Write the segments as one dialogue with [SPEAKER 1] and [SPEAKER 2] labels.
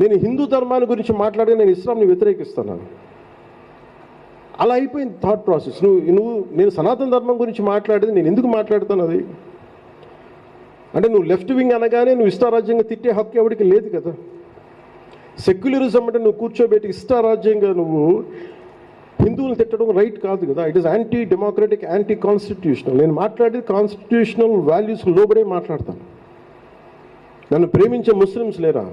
[SPEAKER 1] నేను హిందూ ధర్మాన్ని గురించి మాట్లాడి నేను ఇస్లాంని వ్యతిరేకిస్తున్నాను. అలా అయిపోయింది థాట్ ప్రాసెస్ నువ్వు నువ్వు నేను సనాతన ధర్మం గురించి మాట్లాడేది నేను ఎందుకు మాట్లాడుతాను అది? అంటే నువ్వు లెఫ్ట్ వింగ్ అనగానే నువ్వు ఇష్టారాజ్యంగా తిట్టే హక్కు ఎవరికి లేదు కదా. సెక్యులరిజం అంటే నువ్వు కూర్చోబెట్టి ఇష్టారాజ్యంగా నువ్వు హిందువులు తిట్టడం రైట్ కాదు కదా. It is anti democratic anti constitutional నేను మాట్లాడేది కాన్స్టిట్యూషనల్ వాల్యూస్ లోబడే మాట్లాడతాను. నన్ను ప్రేమించే ముస్లిమ్స్ లేరా?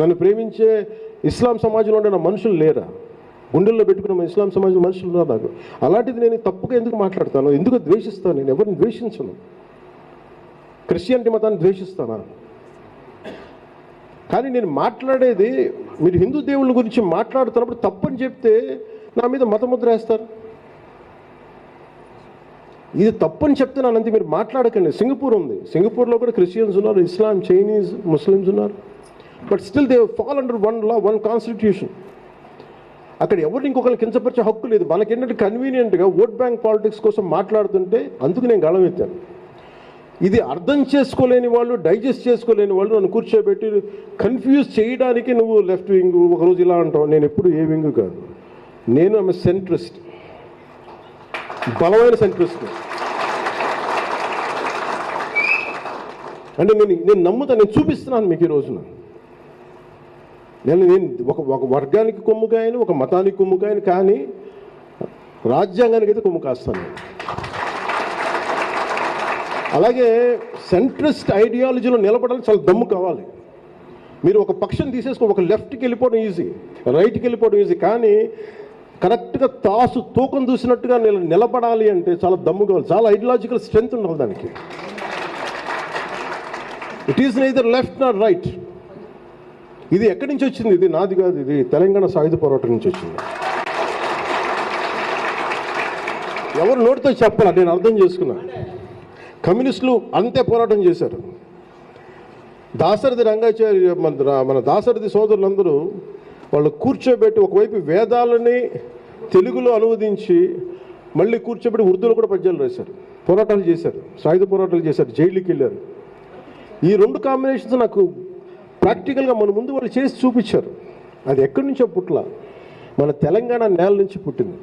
[SPEAKER 1] నన్ను ప్రేమించే ఇస్లాం సమాజంలో ఉండే నా మనుషులు లేరా? గుండెల్లో పెట్టుకున్న ఇస్లాం సమాజం మనుషులు ఉన్నారు నాకు? అలాంటిది నేను తప్పుగా ఎందుకు మాట్లాడతాను? ఎందుకు ద్వేషిస్తాను? నేను ఎవరిని ద్వేషించను? క్రిస్టియానిటీ మతాన్ని ద్వేషిస్తానా? కానీ నేను మాట్లాడేది మీరు హిందూ దేవుళ్ళ గురించి మాట్లాడుతున్నప్పుడు తప్పని చెప్తే నా మీద మతముద్ర వేస్తారు. ఇది తప్పని చెప్తున్నాను అంతే మీరు మాట్లాడకండి. సింగపూర్ ఉంది. సింగపూర్లో కూడా క్రిస్టియన్స్ ఉన్నారు ఇస్లాం చైనీస్ ముస్లిమ్స్ ఉన్నారు. But still they fall under one law one constitution అక్కడ ఎవరిని ఇంకొకరిని కించపరిచే హక్కు లేదు. మనకేంటంటే కన్వీనియంట్గా ఓట్ బ్యాంక్ పాలిటిక్స్ కోసం మాట్లాడుతుంటే అందుకు నేను గళం ఎత్తాను. ఇది అర్థం చేసుకోలేని వాళ్ళు డైజెస్ట్ చేసుకోలేని వాళ్ళు నన్ను కూర్చోబెట్టి కన్ఫ్యూజ్ చేయడానికి నువ్వు లెఫ్ట్ వింగ్ ఒకరోజు ఇలా అంటావు. నేను ఎప్పుడు ఏ వింగ్ కాదు. నేను ఆమె సెంట్రిస్ట్ బలమైన సెంట్రిస్ట్ అంటే నేను నేను నమ్ముతా నేను చూపిస్తున్నాను మీకు ఈ రోజున. నేను నేను ఒక ఒక వర్గానికి కొమ్ము కాయను ఒక మతానికి కొమ్ము కాయను కానీ రాజ్యాంగానికి అయితే కొమ్ము కాస్తాను అలాగే సెంట్రిస్ట్ ఐడియాలజీలో నిలబడాలి చాలా దమ్ము కావాలి. మీరు ఒక పక్షం తీసేసుకో ఒక లెఫ్ట్కి వెళ్ళిపోవడం ఈజీ రైట్కి వెళ్ళిపోవడం ఈజీ కానీ కరెక్ట్గా తాసు తూకం చూసినట్టుగా నిల నిలబడాలి అంటే చాలా దమ్ము కావాలి. చాలా ఐడియాలజికల్ స్ట్రెంగ్త్ ఉండాలి దానికి. It is neither left not right ఇది ఎక్కడి నుంచి వచ్చింది? ఇది నాది కాదు ఇది తెలంగాణ సాయుధ పోరాటం నుంచి వచ్చింది. ఎవరు నోటితో చెప్పాలి? నేను అర్థం చేసుకున్నా. కమ్యూనిస్టులు అంతే పోరాటం చేశారు. దాసరథి రంగాచార్య మన మన దాసరథి సోదరులందరూ వాళ్ళు కూర్చోబెట్టి ఒకవైపు వేదాలని తెలుగులో అనువదించి మళ్ళీ కూర్చోబెట్టి ఉర్దూలో కూడా పద్యాలు రాశారు. పోరాటాలు చేశారు. సాయుధ పోరాటాలు చేశారు. జైలుకి వెళ్ళారు ఈ రెండు కాంబినేషన్స్ నాకు ప్రాక్టికల్గా మన ముందు వాళ్ళు చేసి చూపించారు. అది ఎక్కడి నుంచో పుట్ల. మన తెలంగాణ నేల నుంచి పుట్టింది.